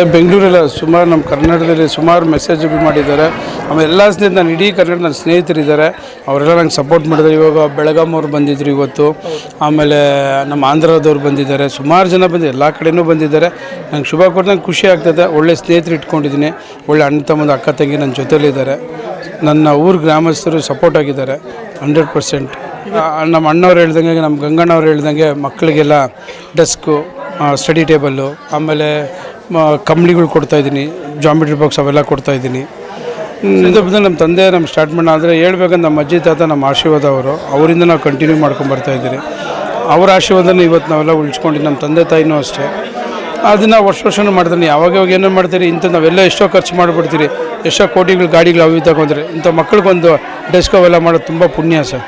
Sir, ಬೆಂಗಳೂರಲ್ಲ ಸುಮಾರು ನಮ್ಮ ಕರ್ನಾಟಕದಲ್ಲಿ ಸುಮಾರು ಮೆಸೇಜ್ಗಳು ಮಾಡಿದ್ದಾರೆ. ಆಮೇಲೆ ಎಲ್ಲ ಸ್ನೇಹಿತ ನಾನು ಇಡೀ ಕರ್ನಾಟಕ ನನ್ನ ಸ್ನೇಹಿತರಿದ್ದಾರೆ. ಅವರೆಲ್ಲ ನಂಗೆ ಸಪೋರ್ಟ್ ಮಾಡಿದ್ದಾರೆ. ಇವಾಗ ಬೆಳಗಾಂ ಅವ್ರು ಬಂದಿದ್ರು ಇವತ್ತು. ಆಮೇಲೆ ನಮ್ಮ ಆಂಧ್ರದವ್ರು ಬಂದಿದ್ದಾರೆ. ಸುಮಾರು ಜನ ಬಂದು ಎಲ್ಲ ಕಡೆಯೂ ಬಂದಿದ್ದಾರೆ. ನಂಗೆ ಶುಭ ಕೊಟ್ಟು ನಂಗೆ ಖುಷಿ ಆಗ್ತದೆ. ಒಳ್ಳೆ ಸ್ನೇಹಿತರು ಇಟ್ಕೊಂಡಿದ್ದೀನಿ. ಒಳ್ಳೆ ಅಣ್ಣ ತಮ್ಮದು ಅಕ್ಕ ತಂಗಿ ನನ್ನ ಜೊತೆಯಲ್ಲಿದ್ದಾರೆ ನನ್ನ ಊರು ಗ್ರಾಮಸ್ಥರು ಸಪೋರ್ಟ್ ಆಗಿದ್ದಾರೆ. ಹಂಡ್ರೆಡ್ ಪರ್ಸೆಂಟ್ ನಮ್ಮ ಅಣ್ಣವ್ರು ಹೇಳ್ದಂಗೆ, ನಮ್ಮ ಗಂಗಣ್ಣವ್ರು ಹೇಳ್ದಂಗೆ ಮಕ್ಕಳಿಗೆಲ್ಲ ಡೆಸ್ಕು ಸ್ಟಡಿ ಟೇಬಲ್ಲು ಆಮೇಲೆ ಕೊಡ್ತಾ ಕೊಡ್ತಾಯಿದ್ದೀನಿ ಜಾಮಿಟ್ರಿ ಬಾಕ್ಸ್ ಅವೆಲ್ಲ ಕೊಡ್ತಾಯಿದ್ದೀನಿ ಇದು ಬಂದು ನಮ್ಮ ತಂದೆ ನಮ್ಮ ಸ್ಟಾರ್ಟ್ ಮಾಡೋಣ ಆದರೆ ಹೇಳ್ಬೇಕಂದ್ರೆ ನಮ್ಮ ಅಜ್ಜಿ, ತಾತ ನಮ್ಮ ಆಶೀರ್ವಾದ ಅವರು. ಅವರಿಂದ ನಾವು ಕಂಟಿನ್ಯೂ ಮಾಡ್ಕೊಂಡು ಬರ್ತಾ ಇದ್ದೀರಿ. ಅವ್ರ ಆಶೀರ್ವಾದನ ಇವತ್ತು ನಾವೆಲ್ಲ ಉಳಿಸ್ಕೊಂಡು ನಮ್ಮ ತಂದೆ, ತಾಯಿನೂ ಅಷ್ಟೇ. ಅದನ್ನು ವರ್ಷ ವರ್ಷನೂ ಮಾಡ್ತೀನಿ. ಯಾವಾಗ ಯಾವಾಗ ಏನೋ ಮಾಡ್ತೀರಿ, ಇಂಥ ನಾವೆಲ್ಲ ಎಷ್ಟೋ ಖರ್ಚು ಮಾಡಿಬಿಡ್ತೀರಿ. ಎಷ್ಟೋ ಕೋಟಿಗಳು, ಗಾಡಿಗಳು ಅವು ತಗೊಂಡ್ರೆ ಇಂಥ ಮಕ್ಳಿಗೊಂದು ಡೆಸ್ಕ್ ಅವೆಲ್ಲ ಮಾಡೋದು ತುಂಬ ಪುಣ್ಯ ಸರ್.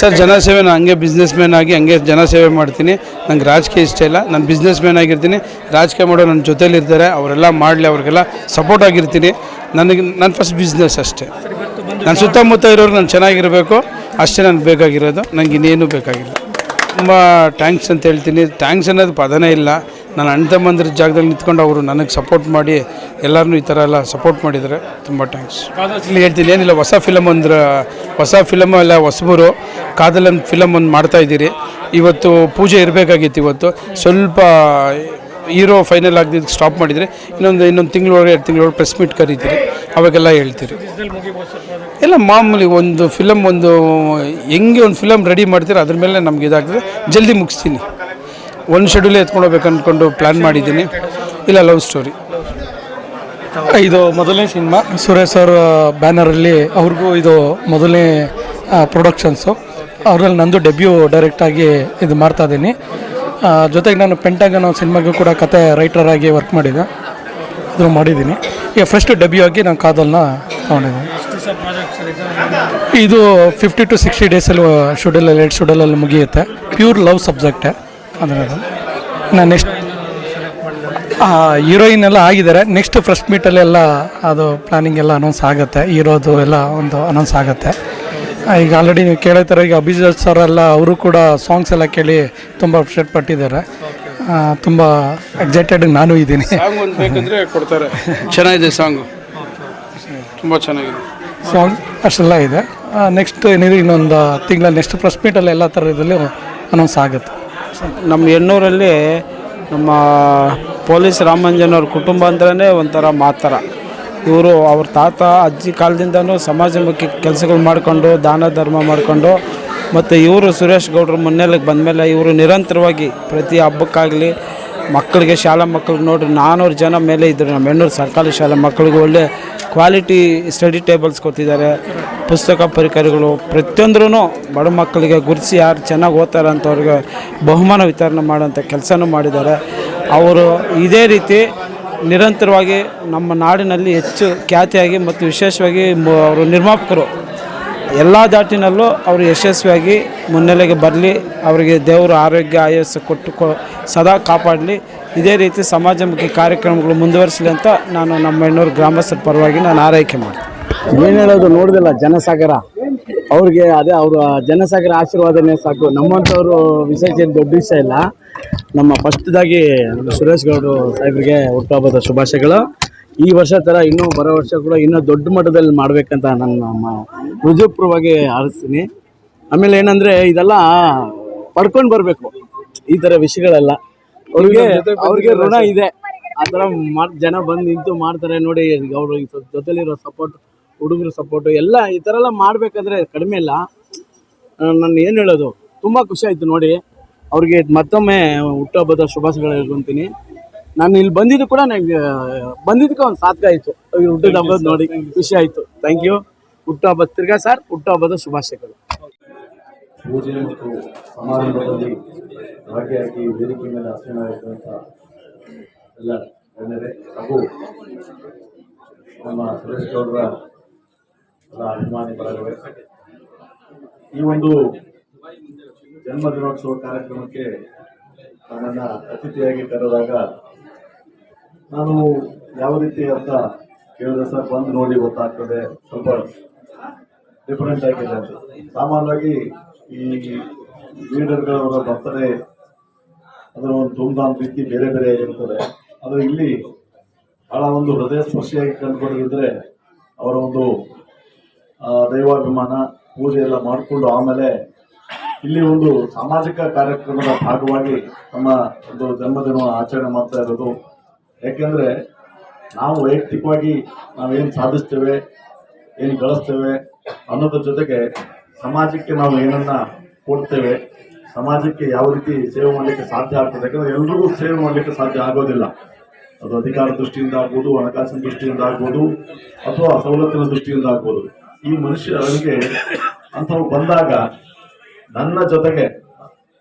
ಸರ್ ಜನಸೇವೆ ನಾನು ಹಂಗೆ ಬಿಸ್ನೆಸ್ ಮ್ಯಾನ್ ಆಗಿ ಹಂಗೆ ಜನಸೇವೆ ಮಾಡ್ತೀನಿ. ನಂಗೆ ರಾಜಕೀಯ ಇಷ್ಟ ಇಲ್ಲ. ನಾನು ಬಿಸ್ನೆಸ್ ಮ್ಯಾನ್ ಆಗಿರ್ತೀನಿ. ರಾಜಕೀಯ ಮಾಡೋ ನನ್ನ ಜೊತೇಲಿರ್ತಾರೆ. ಅವರೆಲ್ಲ ಮಾಡಲಿ, ಅವ್ರಿಗೆಲ್ಲ ಸಪೋರ್ಟ್ ಆಗಿರ್ತೀನಿ. ನನಗೆ ನನ್ನ ಫಸ್ಟ್ ಬಿಸ್ನೆಸ್ ಅಷ್ಟೇ. ನನ್ನ ಸುತ್ತಮುತ್ತ ಇರೋರು ನಾನು ಚೆನ್ನಾಗಿರಬೇಕು. ಅಷ್ಟೇ ನನಗೆ ಬೇಕಾಗಿರೋದು. ನನಗೆ ಇನ್ನೇನು ಬೇಕಾಗಿಲ್ಲ. ತುಂಬ ಟ್ಯಾಂಕ್ಸ್ ಅಂತ ಹೇಳ್ತೀನಿ. ಟ್ಯಾಂಕ್ಸ್ ಅನ್ನೋದು ಪದನೇ ಇಲ್ಲ. ನಾನು ಅಣ್ಣ ತಮ್ಮಂದಿರ ಜಾಗದಲ್ಲಿ ನಿಂತ್ಕೊಂಡು ಅವರು ನನಗೆ ಸಪೋರ್ಟ್ ಮಾಡಿ, ಎಲ್ಲರನ್ನೂ ಈ ಥರ ಎಲ್ಲ ಸಪೋರ್ಟ್ ಮಾಡಿದ್ದಾರೆ. ತುಂಬ ಥ್ಯಾಂಕ್ಸ್ ಇಲ್ಲಿ ಹೇಳ್ತೀನಿ ಏನಿಲ್ಲ, ಹೊಸ ಫಿಲಮ್ ಅಂದ್ರೆ ಹೊಸ ಫಿಲಮ್ ಎಲ್ಲ ಹೊಸಬರು, ಕಾದಲನ್ ಫಿಲಮ್ ಒಂದು ಮಾಡ್ತಾ ಇದ್ದೀರಿ. ಇವತ್ತು ಪೂಜೆ ಇರಬೇಕಾಗಿತ್ತು ಇವತ್ತು. ಸ್ವಲ್ಪ ಹೀರೋ ಫೈನಲ್ ಆಗದಿದ್ದು ಸ್ಟಾಪ್ ಮಾಡಿದರೆ. ಇನ್ನೊಂದು ಇನ್ನೊಂದು ತಿಂಗಳೊಳಗೆ, ಎರಡು ತಿಂಗಳೊಳಗೆ ಪ್ರೆಸ್ ಮೀಟ್ ಕರೀತೀರಿ. ಅವಾಗೆಲ್ಲ ಹೇಳ್ತೀರಿ. ಎಲ್ಲ ಮಾಮೂಲಿ ಒಂದು ಫಿಲಮ್ ಒಂದು, ಹೆಂಗೆ ಒಂದು ಫಿಲಮ್ ರೆಡಿ ಮಾಡ್ತೀರೋ, ಅದ್ರ ಮೇಲೆ ನಮ್ಗೆ ಇದಾಗ್ತದೆ. ಜಲ್ದಿ ಮುಗಿಸ್ತೀನಿ. ಒಂದು ಶೆಡ್ಯೂಲೇ ಎತ್ಕೊಂಡು ಹೋಗ್ಬೇಕು ಅಂದ್ಕೊಂಡು ಪ್ಲ್ಯಾನ್ ಮಾಡಿದ್ದೀನಿ. ಇಲ್ಲ ಲವ್ ಸ್ಟೋರಿ ಇದು ಮೊದಲನೇ ಸಿನಿಮಾ. ಸುರೇಶ್ ಸರ್ ಬ್ಯಾನರಲ್ಲಿ ಅವ್ರಿಗೂ ಇದು ಮೊದಲನೇ ಪ್ರೊಡಕ್ಷನ್ಸು ಅವರಲ್ಲಿ ನಂದು ಡೆಬ್ಯೂ ಡೈರೆಕ್ಟಾಗಿ ಇದು ಮಾಡ್ತಾ ಇದ್ದೀನಿ. ಜೊತೆಗೆ ನಾನು ಪೆಂಟಾಗನ್ ಸಿನಿಮಾಗೂ ಕೂಡ ಕತೆ ರೈಟರ್ ಆಗಿ ವರ್ಕ್ ಮಾಡಿದ್ದೆ ಅದು ಮಾಡಿದ್ದೀನಿ. ಈಗ ಫಸ್ಟ್ ಡೆಬ್ಯೂ ಆಗಿ ನಾನು ಕಾದಲ್ನ ತೊಗೊಂಡಿದ್ದೀನಿ ಇದು ಫಿಫ್ಟಿ ಟು ಸಿಕ್ಸ್ಟಿ ಡೇಸಲ್ಲಿ ಶೆಡ್ಯೂಲಲ್ಲಿ ಎರಡು ಶೆಡ್ಯೂಲಲ್ಲಿ ಮುಗಿಯುತ್ತೆ. ಪ್ಯೂರ್ ಲವ್ ಸಬ್ಜೆಕ್ಟೇ ನಾನು ನೆಕ್ಸ್ಟ್ ಹೀರೋಯಿನ್ ಎಲ್ಲ ಆಗಿದ್ದಾರೆ. ನೆಕ್ಸ್ಟ್ ಫಸ್ಟ್ ಮೀಟಲ್ಲಿ ಎಲ್ಲ ಅದು ಪ್ಲಾನಿಂಗ್ ಎಲ್ಲ ಅನೌನ್ಸ್ ಆಗುತ್ತೆ. ಹೀರೋದು ಎಲ್ಲ ಒಂದು ಅನೌನ್ಸ್ ಆಗುತ್ತೆ. ಈಗ ಆಲ್ರೆಡಿ ನೀವು ಕೇಳೋ ಥರ ಈಗ ಅಭಿಜಿತ್ ಸರ್ ಎಲ್ಲ ಅವರು ಕೂಡ ಸಾಂಗ್ಸ್ ಎಲ್ಲ ಕೇಳಿ ತುಂಬ ಅಪ್ಸೆಟ್ ಪಟ್ಟಿದ್ದಾರೆ. ತುಂಬ ಎಕ್ಸೈಟೆಡ್ ನಾನು ಇದ್ದೀನಿ. ಬೇಕಂದರೆ ಕೊಡ್ತಾರೆ. ಚೆನ್ನಾಗಿದೆ ಸಾಂಗು ತುಂಬ ಚೆನ್ನಾಗಿದೆ. ಸಾಂಗ್ ಅಷ್ಟೆಲ್ಲ ಇದೆ. ನೆಕ್ಸ್ಟ್ ಏನಿದೆ ಇನ್ನೊಂದು ತಿಂಗಳ ನೆಕ್ಸ್ಟ್ ಫಸ್ಟ್ ಮೀಟಲ್ಲಿ ಎಲ್ಲ ಥರದಲ್ಲಿ ಅನೌನ್ಸ್ ಆಗುತ್ತೆ. ನಮ್ಮ ಹೆಣ್ಣೂರಲ್ಲಿ ನಮ್ಮ ಪೊಲೀಸ್ ರಾಮಂಜನವ್ರ ಕುಟುಂಬ ಅಂದ್ರೇ ಒಂಥರ ಮಾತರ. ಇವರು ಅವ್ರ ತಾತ ಅಜ್ಜಿ ಕಾಲದಿಂದನೂ ಸಮಾಜಮುಖಿ ಕೆಲಸಗಳು ಮಾಡಿಕೊಂಡು, ದಾನ ಧರ್ಮ ಮಾಡಿಕೊಂಡು, ಮತ್ತು ಇವರು ಸುರೇಶ್ ಗೌಡ್ರ ಮುನ್ನೆಲೆಗೆ ಬಂದಮೇಲೆ ಇವರು ನಿರಂತರವಾಗಿ ಪ್ರತಿ ಹಬ್ಬಕ್ಕಾಗಲಿ ಮಕ್ಕಳಿಗೆ ಶಾಲಾ ಮಕ್ಕಳಿಗೆ ನೋಡಿರಿ ನಾನ್ನೂರು ಜನ ಮೇಲೆ ಇದ್ದರು ನಮ್ಮ ಹೆಣ್ಣೂರು ಸರ್ಕಾರಿ ಶಾಲಾ ಮಕ್ಕಳಿಗೆ ಒಳ್ಳೆ ಕ್ವಾಲಿಟಿ ಸ್ಟಡಿ ಟೇಬಲ್ಸ್ ಕೊಟ್ಟಿದ್ದಾರೆ, ಪುಸ್ತಕ ಪರಿಕರಗಳು. ಪ್ರತಿಯೊಂದ್ರೂ ಬಡ ಮಕ್ಕಳಿಗೆ ಗುರುತಿಸಿ ಯಾರು ಚೆನ್ನಾಗಿ ಓದ್ತಾರೆ ಅಂಥವ್ರಿಗೆ ಬಹುಮಾನ ವಿತರಣೆ ಮಾಡೋಂಥ ಕೆಲಸನೂ ಮಾಡಿದ್ದಾರೆ. ಅವರು ಇದೇ ರೀತಿ ನಿರಂತರವಾಗಿ ನಮ್ಮ ನಾಡಿನಲ್ಲಿ ಹೆಚ್ಚು ಖ್ಯಾತಿಯಾಗಿ ಮತ್ತು ವಿಶೇಷವಾಗಿ ಅವರು ನಿರ್ಮಾಪಕರು ಎಲ್ಲ ದಾಟಿನಲ್ಲೂ ಅವರು ಯಶಸ್ವಿಯಾಗಿ ಮುನ್ನೆಲೆಗೆ ಬರಲಿ, ಅವರಿಗೆ ದೇವರು ಆರೋಗ್ಯ, ಆಯಸ್ಸು ಕೊಟ್ಟು ಸದಾ ಕಾಪಾಡಲಿ. ಇದೇ ರೀತಿ ಸಮಾಜಮುಖಿ ಕಾರ್ಯಕ್ರಮಗಳು ಮುಂದುವರಿಸಲಿ ಅಂತ ನಾನು ನಮ್ಮ ಹೆಣ್ಣೂರು ಗ್ರಾಮಸ್ಥರ ಪರವಾಗಿ ನಾನು ಆರೈಕೆ ಮಾಡ್ತೀನಿ. ಏನು ಹೇಳೋದು ನೋಡಿದಿಲ್ಲ, ಜನಸಾಗರ. ಅವ್ರಿಗೆ ಅದೇ ಅವರು ಜನಸಾಗರ ಆಶೀರ್ವಾದನೇ ಸಾಕು. ನಮ್ಮಂಥವ್ರು ವಿಶೇಷ ಏನು ದೊಡ್ಡ ವಿಷಯ ಇಲ್ಲ. ನಮ್ಮ ಫಸ್ಟ್ದಾಗಿ ಸುರೇಶ್ ಗೌಡರು ಸಾಹೇಬ್ರಿಗೆ ಹುಟ್ಟುಹಬ್ಬದ ಶುಭಾಶಯಗಳು. ಈ ವರ್ಷ ಥರ ಇನ್ನೂ ಬರೋ ವರ್ಷ ಕೂಡ ಇನ್ನೂ ದೊಡ್ಡ ಮಟ್ಟದಲ್ಲಿ ಮಾಡ್ಬೇಕಂತ ನನ್ನ ಮ- ಆರಿಸ್ತೀನಿ ಆಮೇಲೆ ಏನಂದ್ರೆ ಇದೆಲ್ಲ ಪಡ್ಕೊಂಡು ಬರಬೇಕು. ಈ ಥರ ವಿಷಯಗಳೆಲ್ಲ. ಅವ್ರಿಗೆ ಅವ್ರಿಗೆ ಋಣ ಇದೆ. ಆ ಥರ ಜನ ಬಂದು ನಿಂತು ಮಾಡ್ತಾರೆ ನೋಡಿ, ಅವರು ಜೊತೆಲಿರೋ ಸಪೋರ್ಟ್ ಹುಡುಗರು ಸಪೋರ್ಟು ಎಲ್ಲ ಈ ಥರ ಎಲ್ಲ ಮಾಡಬೇಕಾದ್ರೆ ಕಡಿಮೆ ಇಲ್ಲ ನಾನು ಏನು ಹೇಳೋದು? ತುಂಬ ಖುಷಿ ಆಯಿತು ನೋಡಿ. ಅವ್ರಿಗೆ ಮತ್ತೊಮ್ಮೆ ಹುಟ್ಟುಹಬ್ಬದ ಶುಭಾಶಯಗಳು ಹೇಳ್ಕೊಂತೀನಿ. ನಾನು ಇಲ್ಲಿ ಬಂದಿದ್ದು ಕೂಡ ನನಗೆ ಬಂದಿದ್ದಕ್ಕೆ ಒಂದು ಸಾರ್ಥಕ ಆಯಿತು. ಇವ್ರು ಹುಟ್ಟಿದ ಹಬ್ಬದ ನೋಡಿ ಖುಷಿ ಆಯಿತು. ಥ್ಯಾಂಕ್ ಯು ಹುಟ್ಟುಹಬ್ಬದ ತಿರ್ಗಾ ಸರ್ ಹುಟ್ಟುಹಬ್ಬದ ಶುಭಾಶಯಗಳು. ಪೂಜೆ ಮತ್ತು ಸಮಾರಂಭದಲ್ಲಿ ಭಾಗಿಯಾಗಿ ವೇದಿಕೆ ಮೇಲೆ ಆಸೀನರಾಗಿರುವಂಥ ಎಲ್ಲ ಗಣ್ಯರೇ ಹಾಗೂ ನಮ್ಮ ಸುರೇಶ್ ಗೌಡರ ಎಲ್ಲ ಅಭಿಮಾನಿ ಬಳಗವೇ ಈ ಒಂದು ಜನ್ಮದಿನೋತ್ಸವ ಕಾರ್ಯಕ್ರಮಕ್ಕೆ ನನ್ನನ್ನು ಅತಿಥಿಯಾಗಿ ಕರೆದಾಗ ನಾನು ಯಾವ ರೀತಿ ಅಂತ ಕೇಳಿದ್ರೆ ಸರ್, ಬಂದು ನೋಡಿ ಗೊತ್ತಾಗ್ತದೆ. ಸ್ವಲ್ಪ ಡಿಫರೆಂಟ್ ಆಗಿದೆ ಅಂತ ಸಾಮಾನ್ಯವಾಗಿ ಈ ಲೀಡರ್ಗಳವರ ಬರ್ತಾರೆ ಅದರ ಒಂದು ಧೂಮ್ಧಾಮ್ ರೀತಿ ಬೇರೆ ಬೇರೆ ಇರ್ತದೆ ಆದರೆ ಇಲ್ಲಿ ಬಹಳ ಒಂದು ಹೃದಯ ಸ್ಪರ್ಶಿಯಾಗಿ ಕಂಡುಕೊಂಡಿದ್ರೆ ಅವರ ಒಂದು ದೈವಾಭಿಮಾನ, ಪೂಜೆ ಎಲ್ಲ ಮಾಡಿಕೊಂಡು ಆಮೇಲೆ ಇಲ್ಲಿ ಒಂದು ಸಾಮಾಜಿಕ ಕಾರ್ಯಕ್ರಮದ ಭಾಗವಾಗಿ ನಮ್ಮ ಒಂದು ಜನ್ಮದಿನ ಆಚರಣೆ ಮಾಡ್ತಾ ಇರೋದು ಯಾಕೆಂದ್ರೆ ನಾವು ವೈಯಕ್ತಿಕವಾಗಿ ನಾವೇನು ಸಾಧಿಸ್ತೇವೆ, ಏನು ಗಳಿಸ್ತೇವೆ ಅನ್ನೋದ್ರ ಜೊತೆಗೆ ಸಮಾಜಕ್ಕೆ ನಾವು ಏನನ್ನ ಕೊಡ್ತೇವೆ, ಸಮಾಜಕ್ಕೆ ಯಾವ ರೀತಿ ಸೇವೆ ಮಾಡಲಿಕ್ಕೆ ಸಾಧ್ಯ ಆಗ್ತದೆ, ಯಾಕಂದರೆ ಎಲ್ರಿಗೂ ಸೇವೆ ಮಾಡಲಿಕ್ಕೆ ಸಾಧ್ಯ ಆಗೋದಿಲ್ಲ. ಅದು ಅಧಿಕಾರ ದೃಷ್ಟಿಯಿಂದ ಆಗ್ಬೋದು, ಹಣಕಾಸಿನ ದೃಷ್ಟಿಯಿಂದ ಆಗ್ಬೋದು, ಅಥವಾ ಸವಲತ್ತಿನ ದೃಷ್ಟಿಯಿಂದ ಆಗ್ಬೋದು. ಈ ಮನುಷ್ಯರಿಗೆ ಅಂಥವು ಬಂದಾಗ ನನ್ನ ಜೊತೆಗೆ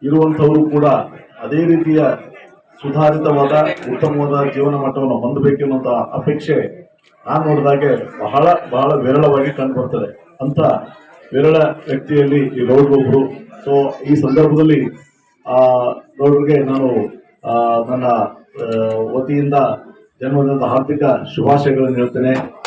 ಇರುವಂಥವರು ಕೂಡ ಅದೇ ರೀತಿಯ ಸುಧಾರಿತವಾದ ಉತ್ತಮವಾದ ಜೀವನ ಮಟ್ಟವನ್ನು ಹೊಂದಬೇಕೆನ್ನುವಂಥ ಅಪೇಕ್ಷೆ ನಾನು ನೋಡಿದಾಗೆ ಬಹಳ ಬಹಳ ವಿರಳವಾಗಿ ಕಂಡು ಬರ್ತದೆ. ಅಂತ ವಿರಳ ವ್ಯಕ್ತಿಯಲ್ಲಿ ಈ ಗೌಡ್ರೊಬ್ರು ಸೊ ಈ ಸಂದರ್ಭದಲ್ಲಿ, ಆ, ಗೌಡ್ರಿಗೆ ನಾನು ನನ್ನ ವತಿಯಿಂದ ಜನ್ಮದಿನದ ಹಾರ್ದಿಕ ಶುಭಾಶಯಗಳನ್ನು ಹೇಳ್ತೇನೆ.